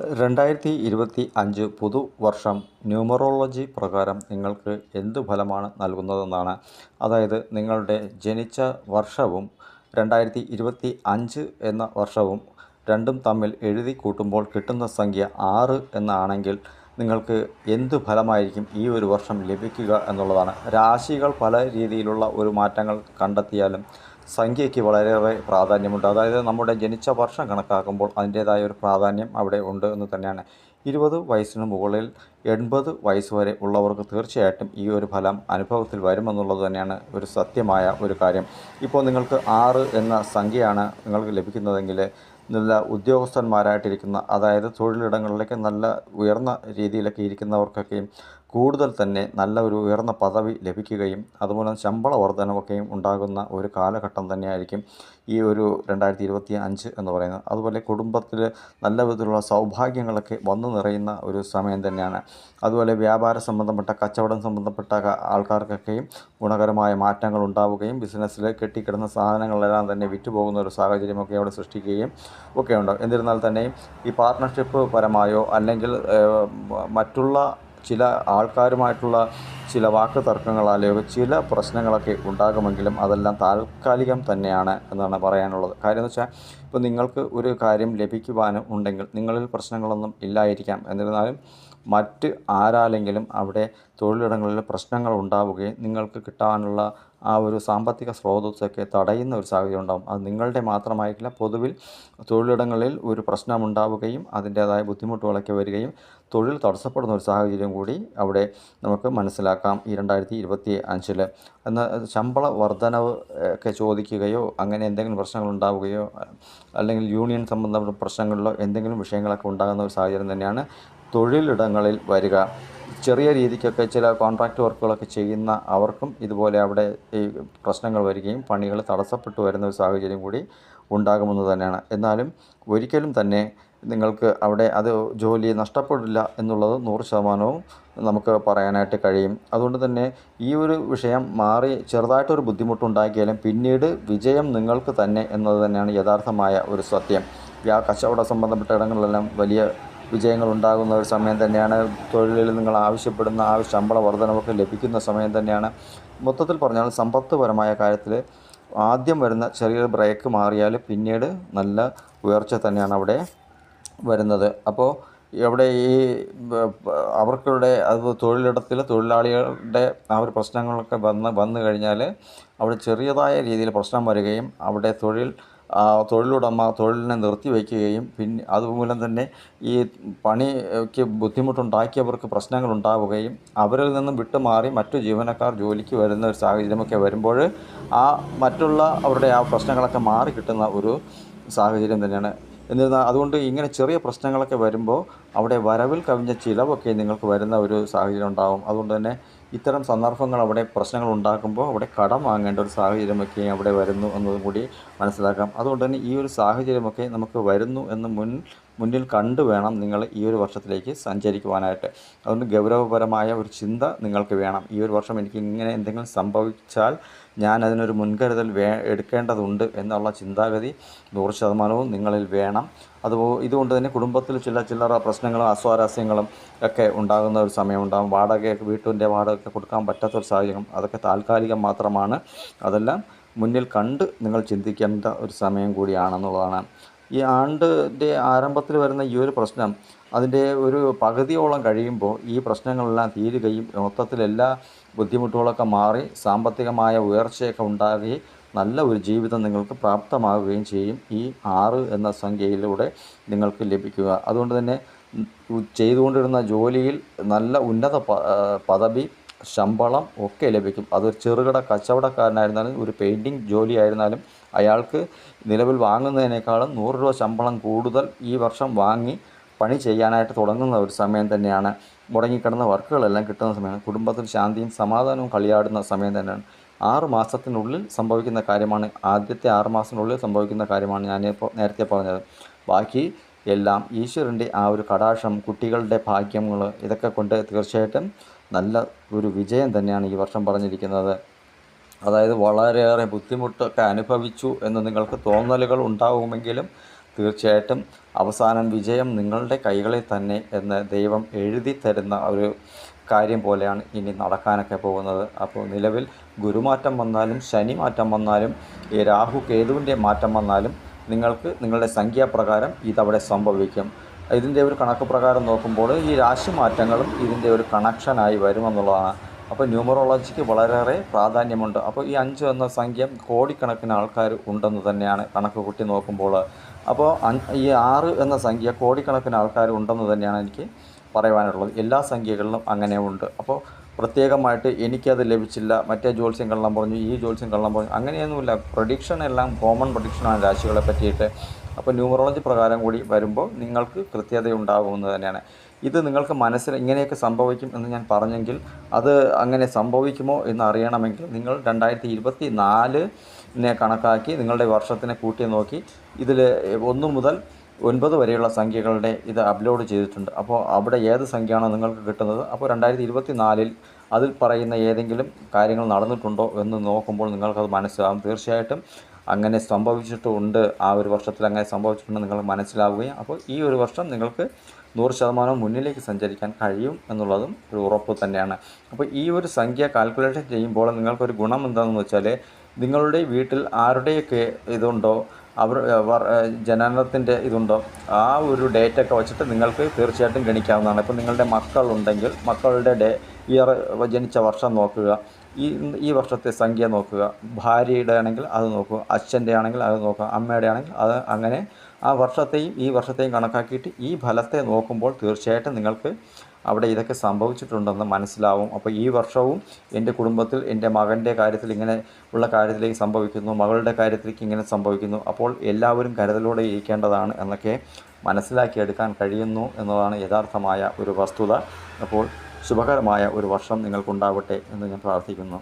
രണ്ടായിരത്തി ഇരുപത്തി അഞ്ച് പുതുവർഷം ന്യൂമറോളജി പ്രകാരം നിങ്ങൾക്ക് എന്ത് ഫലമാണ് നൽകുന്നതെന്നാണ്. അതായത് നിങ്ങളുടെ ജനിച്ച വർഷവും രണ്ടായിരത്തി ഇരുപത്തി അഞ്ച് എന്ന വർഷവും രണ്ടും തമ്മിൽ എഴുതി കൂട്ടുമ്പോൾ കിട്ടുന്ന സംഖ്യ ആറ് എന്നാണെങ്കിൽ നിങ്ങൾക്ക് എന്ത് ഫലമായിരിക്കും ഈ ഒരു വർഷം ലഭിക്കുക എന്നുള്ളതാണ്. രാശികൾ പല രീതിയിലുള്ള ഒരു മാറ്റങ്ങൾ കണ്ടെത്തിയാലും സംഖ്യയ്ക്ക് വളരെയേറെ പ്രാധാന്യമുണ്ട്. അതായത് നമ്മുടെ ജനിച്ച വർഷം കണക്കാക്കുമ്പോൾ അതിന്റേതായ ഒരു പ്രാധാന്യം അവിടെ ഉണ്ട് എന്ന് തന്നെയാണ്. ഇരുപത് വയസ്സിന് മുകളിൽ എൺപത് വയസ്സ് വരെ ഉള്ളവർക്ക് തീർച്ചയായിട്ടും ഈ ഒരു ഫലം അനുഭവത്തിൽ വരുമെന്നുള്ളത് തന്നെയാണ് ഒരു സത്യമായ ഒരു കാര്യം. ഇപ്പോൾ നിങ്ങൾക്ക് ആറ് എന്ന സംഖ്യയാണ് നിങ്ങൾക്ക് ലഭിക്കുന്നതെങ്കിൽ നല്ല ഉദ്യോഗസ്ഥന്മാരായിട്ടിരിക്കുന്ന അതായത് തൊഴിലിടങ്ങളിലേക്ക് നല്ല ഉയർന്ന രീതിയിലൊക്കെ ഇരിക്കുന്നവർക്കൊക്കെയും കൂടുതൽ തന്നെ നല്ല ഒരു ഉയർന്ന പദവി ലഭിക്കുകയും അതുപോലെ ശമ്പള വർധനവൊക്കെയും ഉണ്ടാകുന്ന ഒരു കാലഘട്ടം തന്നെയായിരിക്കും ഈ ഒരു രണ്ടായിരത്തി ഇരുപത്തി അഞ്ച് എന്ന് പറയുന്നത്. അതുപോലെ കുടുംബത്തിൽ നല്ല വിധത്തിലുള്ള സൗഭാഗ്യങ്ങളൊക്കെ വന്നു നിറയുന്ന ഒരു സമയം തന്നെയാണ്. അതുപോലെ വ്യാപാര സംബന്ധപ്പെട്ട കച്ചവടം സംബന്ധപ്പെട്ട ആൾക്കാർക്കൊക്കെയും ഗുണകരമായ മാറ്റങ്ങൾ ഉണ്ടാവുകയും ബിസിനസ്സിൽ കെട്ടിക്കിടന്ന സാധനങ്ങളെല്ലാം തന്നെ വിറ്റുപോകുന്ന ഒരു സാഹചര്യമൊക്കെ അവിടെ സൃഷ്ടിക്കുകയും ഒക്കെ ഉണ്ടാകും എന്നിരുന്നാൽ തന്നെയും ഈ പാർട്ട്ണർഷിപ്പ് പരമായോ അല്ലെങ്കിൽ മറ്റുള്ള ചില ആൾക്കാരുമായിട്ടുള്ള ചില വാക്ക് തർക്കങ്ങളാലെയോ ചില പ്രശ്നങ്ങളൊക്കെ ഉണ്ടാകുമെങ്കിലും അതെല്ലാം താൽക്കാലികം തന്നെയാണ് എന്നാണ് പറയാനുള്ളത്. കാര്യം എന്ന് വെച്ചാൽ ഇപ്പോൾ നിങ്ങൾക്ക് ഒരു കാര്യം ലഭിക്കുവാനും ഉണ്ടെങ്കിൽ നിങ്ങളിൽ പ്രശ്നങ്ങളൊന്നും ഇല്ലായിരിക്കാം. എന്നിരുന്നാലും മറ്റ് ആരാലെങ്കിലും അവിടെ തൊഴിലിടങ്ങളിൽ പ്രശ്നങ്ങൾ ഉണ്ടാവുകയും നിങ്ങൾക്ക് കിട്ടാനുള്ള ആ ഒരു സാമ്പത്തിക സ്രോതസ്സൊക്കെ തടയുന്ന ഒരു സാഹചര്യം ഉണ്ടാകും അത് നിങ്ങളുടെ മാത്രമായിട്ടില്ല പൊതുവിൽ തൊഴിലിടങ്ങളിൽ ഒരു പ്രശ്നമുണ്ടാവുകയും അതിന്റേതായ ബുദ്ധിമുട്ടുകളൊക്കെ വരികയും തൊഴിൽ തടസ്സപ്പെടുന്ന ഒരു സാഹചര്യം കൂടി അവിടെ നമുക്ക് മനസ്സിലാക്കാം ഈ രണ്ടായിരത്തി ഇരുപത്തി അഞ്ചിൽ എന്നാൽ ശമ്പള വർധനവ് ഒക്കെ ചോദിക്കുകയോ അങ്ങനെ എന്തെങ്കിലും പ്രശ്നങ്ങൾ ഉണ്ടാവുകയോ അല്ലെങ്കിൽ യൂണിയൻ സംബന്ധപ്പെട്ട പ്രശ്നങ്ങളിലോ എന്തെങ്കിലും വിഷയങ്ങളൊക്കെ ഉണ്ടാകുന്ന ഒരു സാഹചര്യം തന്നെയാണ് തൊഴിലിടങ്ങളിൽ വരിക. ചെറിയ രീതിക്കൊക്കെ ചില കോൺട്രാക്റ്റ് വർക്കുകളൊക്കെ ചെയ്യുന്ന അവർക്കും ഇതുപോലെ അവിടെ ഈ പ്രശ്നങ്ങൾ വരികയും പണികൾ തടസ്സപ്പെട്ടു വരുന്ന ഒരു സാഹചര്യം കൂടി ഉണ്ടാകുമെന്ന് തന്നെയാണ്. എന്നാലും ഒരിക്കലും തന്നെ നിങ്ങൾക്ക് അവിടെ അത് ജോലി നഷ്ടപ്പെടില്ല എന്നുള്ളത് നൂറ് ശതമാനവും നമുക്ക് പറയാനായിട്ട് കഴിയും. അതുകൊണ്ട് തന്നെ ഈ ഒരു വിഷയം മാറി ചെറുതായിട്ടൊരു ബുദ്ധിമുട്ടുണ്ടാക്കിയാലും പിന്നീട് വിജയം നിങ്ങൾക്ക് തന്നെ എന്നത് തന്നെയാണ് യഥാർത്ഥമായ ഒരു സത്യം. വ്യാ കച്ചവട സംബന്ധപ്പെട്ട ഇടങ്ങളിലെല്ലാം വലിയ വിജയങ്ങൾ ഉണ്ടാകുന്ന ഒരു സമയം തന്നെയാണ്. തൊഴിലിൽ നിങ്ങൾ ആവശ്യപ്പെടുന്ന ആ ശമ്പള വർധനവൊക്കെ ലഭിക്കുന്ന സമയം തന്നെയാണ്. മൊത്തത്തിൽ പറഞ്ഞാൽ സമ്പത്തുപരമായ കാര്യത്തിൽ ആദ്യം വരുന്ന ചെറിയൊരു ബ്രേക്ക് മാറിയാൽ പിന്നീട് നല്ല ഉയർച്ച തന്നെയാണ് അവിടെ വരുന്നത്. അപ്പോൾ ഇവിടെ ഈ അവർക്കിവിടെ അത് തൊഴിലിടത്തിൽ തൊഴിലാളികളുടെ ആ ഒരു പ്രശ്നങ്ങളൊക്കെ വന്ന് വന്നു കഴിഞ്ഞാൽ അവിടെ ചെറിയതായ രീതിയിൽ പ്രശ്നം വരികയും അവിടെ തൊഴിൽ തൊഴിലുടമ തൊഴിലിനെ നിർത്തിവെക്കുകയും പിന്നെ അതുമൂലം തന്നെ ഈ പണിക്ക് ബുദ്ധിമുട്ടുണ്ടാക്കിയവർക്ക് പ്രശ്നങ്ങൾ ഉണ്ടാവുകയും അവരിൽ നിന്നും വിട്ടുമാറി മറ്റു ജീവനക്കാർ ജോലിക്ക് വരുന്ന ഒരു സാഹചര്യമൊക്കെ വരുമ്പോൾ ആ മറ്റുള്ള അവരുടെ ആ പ്രശ്നങ്ങളൊക്കെ മാറി കിട്ടുന്ന ഒരു സാഹചര്യം തന്നെയാണ് എന്നിരുന്നാൽ അതുകൊണ്ട് ഇങ്ങനെ ചെറിയ പ്രശ്നങ്ങളൊക്കെ വരുമ്പോൾ അവിടെ വരവിൽ കവിഞ്ഞ ചിലവൊക്കെ നിങ്ങൾക്ക് വരുന്ന ഒരു സാഹചര്യം ഉണ്ടാകും അതുകൊണ്ട് തന്നെ ഇത്തരം സന്ദർഭങ്ങൾ അവിടെ പ്രശ്നങ്ങൾ ഉണ്ടാക്കുമ്പോൾ അവിടെ കടം വാങ്ങേണ്ട ഒരു സാഹചര്യമൊക്കെ അവിടെ വരുന്നു എന്നതും കൂടി മനസ്സിലാക്കാം. അതുകൊണ്ട് തന്നെ ഈ ഒരു സാഹചര്യമൊക്കെ നമുക്ക് വരുന്നു എന്ന് മുൻ മുന്നിൽ കണ്ടു വേണം നിങ്ങൾ ഈ ഒരു വർഷത്തിലേക്ക് സഞ്ചരിക്കുവാനായിട്ട്. അതുകൊണ്ട് ഗൗരവപരമായ ഒരു ചിന്ത നിങ്ങൾക്ക് വേണം. ഈ ഒരു വർഷം എനിക്ക് ഇങ്ങനെ എന്തെങ്കിലും സംഭവിച്ചാൽ ഞാൻ അതിനൊരു മുൻകരുതൽ വേ എടുക്കേണ്ടതുണ്ട് എന്നുള്ള ചിന്താഗതി നൂറ് ശതമാനവും നിങ്ങളിൽ വേണം. അതുപോ ഇതുകൊണ്ട് തന്നെ കുടുംബത്തിൽ ചില ചില്ലറ പ്രശ്നങ്ങളും അസ്വാരസ്യങ്ങളും ഒക്കെ ഉണ്ടാകുന്ന ഒരു സമയമുണ്ടാകും. വാടകയൊക്കെ വീട്ടിന്റെ വാടകയൊക്കെ കൊടുക്കാൻ പറ്റാത്ത ഒരു സാഹചര്യം. അതൊക്കെ താൽക്കാലികം മാത്രമാണ്. അതെല്ലാം മുന്നിൽ കണ്ട് നിങ്ങൾ ചിന്തിക്കേണ്ട ഒരു സമയം കൂടിയാണെന്നുള്ളതാണ്. ഈ ആണ്ടിന്റെ ആരംഭത്തിൽ വരുന്ന ഈ ഒരു പ്രശ്നം അതിന്റെ ഒരു പകുതിയോളം കഴിയുമ്പോൾ ഈ പ്രശ്നങ്ങളെല്ലാം തീരുകയും മൊത്തത്തിലെല്ലാ ബുദ്ധിമുട്ടുകളൊക്കെ മാറി സാമ്പത്തികമായ ഉയർച്ചയൊക്കെ ഉണ്ടാകുകയും നല്ല ഒരു ജീവിതം നിങ്ങൾക്ക് പ്രാപ്തമാവുകയും ചെയ്യും ഈ ആറ് എന്ന സംഖ്യയിലൂടെ നിങ്ങൾക്ക് ലഭിക്കുക. അതുകൊണ്ട് തന്നെ ചെയ്തുകൊണ്ടിരുന്ന ജോലിയിൽ നല്ല ഉന്നത പദവി ശമ്പളം ഒക്കെ ലഭിക്കും. അതൊരു ചെറുകിട കച്ചവടക്കാരനായിരുന്നാലും ഒരു പെയിന്റിങ് ജോലിയായിരുന്നാലും അയാൾക്ക് നിലവിൽ വാങ്ങുന്നതിനേക്കാളും നൂറ് രൂപ ശമ്പളം കൂടുതൽ ഈ വർഷം വാങ്ങി പണി ചെയ്യാനായിട്ട് തുടങ്ങുന്ന ഒരു സമയം തന്നെയാണ്. മുടങ്ങിക്കിടന്ന വർക്കുകളെല്ലാം കിട്ടുന്ന സമയമാണ്. കുടുംബത്തിൽ ശാന്തിയും സമാധാനവും കളിയാടുന്ന സമയം തന്നെയാണ്. ആറ് മാസത്തിനുള്ളിൽ സംഭവിക്കുന്ന കാര്യമാണ്. ആദ്യത്തെ ആറ് മാസത്തിനുള്ളിൽ സംഭവിക്കുന്ന കാര്യമാണ് ഞാൻ ഇപ്പോൾ നേരത്തെ പറഞ്ഞത്. ബാക്കി എല്ലാം ഈശ്വരന്റെ ആ ഒരു കടാക്ഷം കുട്ടികളുടെ ഭാഗ്യങ്ങൾ ഇതൊക്കെ കൊണ്ട് തീർച്ചയായിട്ടും നല്ല ഒരു വിജയം തന്നെയാണ് ഈ വർഷം പറഞ്ഞിരിക്കുന്നത്. അതായത് വളരെയേറെ ബുദ്ധിമുട്ടൊക്കെ അനുഭവിച്ചു എന്ന് നിങ്ങൾക്ക് തോന്നലുകൾ ഉണ്ടാവുമെങ്കിലും തീർച്ചയായിട്ടും അവസാനം വിജയം നിങ്ങളുടെ കൈകളിൽ തന്നെ എന്ന് ദൈവം എഴുതി തരുന്ന ഒരു കാര്യം പോലെയാണ് ഇനി നടക്കാനൊക്കെ പോകുന്നത്. അപ്പോൾ നിലവിൽ ഗുരുമാറ്റം വന്നാലും ശനി മാറ്റം വന്നാലും ഈ രാഹു കേതുവിന്റെ മാറ്റം വന്നാലും നിങ്ങൾക്ക് നിങ്ങളുടെ സംഖ്യാപ്രകാരം ഇതവിടെ സംഭവിക്കും. ഇതിന്റെ ഒരു കണക്ക് പ്രകാരം നോക്കുമ്പോൾ ഈ രാശി മാറ്റങ്ങളും ഇതിന്റെ ഒരു കണക്ഷനായി വരുമെന്നുള്ളതാണ്. അപ്പോൾ ന്യൂമറോളജിക്ക് വളരെയേറെ പ്രാധാന്യമുണ്ട്. അപ്പോൾ ഈ അഞ്ച് എന്ന സംഖ്യ കോടിക്കണക്കിന് ആൾക്കാർ ഉണ്ടെന്ന് തന്നെയാണ് കണക്ക് കൂട്ടി നോക്കുമ്പോൾ. അപ്പോൾ ഈ ആറ് എന്ന സംഖ്യ കോടിക്കണക്കിന് ആൾക്കാർ ഉണ്ടെന്ന് തന്നെയാണ് എനിക്ക് പറയുവാനുള്ളത്. എല്ലാ സംഖ്യകളിലും അങ്ങനെ ഉണ്ട് അപ്പോൾ പ്രത്യേകമായിട്ട് എനിക്കത് ലഭിച്ചില്ല. മറ്റേ ജ്യോത്സ്യം കള്ളം പറഞ്ഞു ഈ ജ്യോത്സ്യം കള്ളം പറഞ്ഞു അങ്ങനെയൊന്നുമില്ല. പ്രൊഡിക്ഷൻ എല്ലാം കോമൺ പ്രൊഡിക്ഷനാണ് രാശികളെ പറ്റിയിട്ട്. അപ്പോൾ ന്യൂമറോളജി പ്രകാരം കൂടി വരുമ്പോൾ നിങ്ങൾക്ക് കൃത്യതയുണ്ടാകുമെന്ന് തന്നെയാണ്. ഇത് നിങ്ങൾക്ക് മനസ്സിൽ ഇങ്ങനെയൊക്കെ സംഭവിക്കും എന്ന് ഞാൻ പറഞ്ഞെങ്കിൽ അത് അങ്ങനെ സംഭവിക്കുമോ എന്ന് അറിയണമെങ്കിൽ നിങ്ങൾ രണ്ടായിരത്തി ഇരുപത്തി നാലിനെ കണക്കാക്കി നിങ്ങളുടെ വർഷത്തിനെ കൂട്ടി നോക്കി. ഇതിൽ ഒന്ന് മുതൽ ഒൻപത് വരെയുള്ള സംഖ്യകളുടെ ഇത് അപ്ലോഡ് ചെയ്തിട്ടുണ്ട്. അപ്പോൾ അവിടെ ഏത് സംഖ്യയാണോ നിങ്ങൾക്ക് കിട്ടുന്നത്? അപ്പോൾ രണ്ടായിരത്തി ഇരുപത്തി നാലിൽ അതിൽ പറയുന്ന ഏതെങ്കിലും കാര്യങ്ങൾ നടന്നിട്ടുണ്ടോ എന്ന് നോക്കുമ്പോൾ നിങ്ങൾക്കത് മനസ്സിലാകും തീർച്ചയായിട്ടും അങ്ങനെ സംഭവിച്ചിട്ടുണ്ട് ആ ഒരു വർഷത്തിൽ അങ്ങനെ സംഭവിച്ചിട്ടുണ്ട് നിങ്ങൾ മനസ്സിലാവുകയും അപ്പോൾ ഈ ഒരു വർഷം നിങ്ങൾക്ക് നൂറ് ശതമാനം മുന്നിലേക്ക് സഞ്ചരിക്കാൻ കഴിയും എന്നുള്ളതും ഒരു ഉറപ്പ് തന്നെയാണ്. അപ്പോൾ ഈ ഒരു സംഖ്യ കാൽക്കുലേഷൻ ചെയ്യുമ്പോൾ നിങ്ങൾക്കൊരു ഗുണം എന്താണെന്ന് വെച്ചാൽ നിങ്ങളുടെ വീട്ടിൽ ആരുടെയൊക്കെ ഇതുണ്ടോ അവർ ജനനത്തിന്റെ ഇതുണ്ടോ? ആ ഒരു ഡേറ്റ് ഒക്കെ വെച്ചിട്ട് നിങ്ങൾക്ക് തീർച്ചയായിട്ടും ഗണിക്കാവുന്നതാണ്. ഇപ്പം നിങ്ങളുടെ മക്കളുണ്ടെങ്കിൽ മക്കളുടെ ഡേ ഇയർ ജനിച്ച വർഷം നോക്കുക. ഈ ഈ വർഷത്തെ സംഖ്യ നോക്കുക. ഭാര്യയുടെ ആണെങ്കിൽ അത് നോക്കുക. അച്ഛന്റെ ആണെങ്കിൽ അത് നോക്കുക. അമ്മയുടെ ആണെങ്കിൽ അത് അങ്ങനെ ആ വർഷത്തെയും ഈ വർഷത്തെയും കണക്കാക്കിയിട്ട് ഈ ഫലത്തെ നോക്കുമ്പോൾ തീർച്ചയായിട്ടും നിങ്ങൾക്ക് അവിടെ ഇതൊക്കെ സംഭവിച്ചിട്ടുണ്ടെന്ന് മനസ്സിലാവും. അപ്പോൾ ഈ വർഷവും എന്റെ കുടുംബത്തിൽ എന്റെ മകന്റെ കാര്യത്തിൽ ഇങ്ങനെ ഉള്ള കാര്യത്തിലേക്ക് സംഭവിക്കുന്നു മകളുടെ കാര്യത്തിലേക്ക് ഇങ്ങനെ സംഭവിക്കുന്നു. അപ്പോൾ എല്ലാവരും കരുതലോടെ ഇരിക്കേണ്ടതാണ് എന്നൊക്കെ മനസ്സിലാക്കിയെടുക്കാൻ കഴിയുന്നു എന്നതാണ് യഥാർത്ഥമായ ഒരു വസ്തുത. അപ്പോൾ ശുഭകരമായ ഒരു വർഷം നിങ്ങൾക്കുണ്ടാവട്ടെ എന്ന് ഞാൻ പ്രാർത്ഥിക്കുന്നു.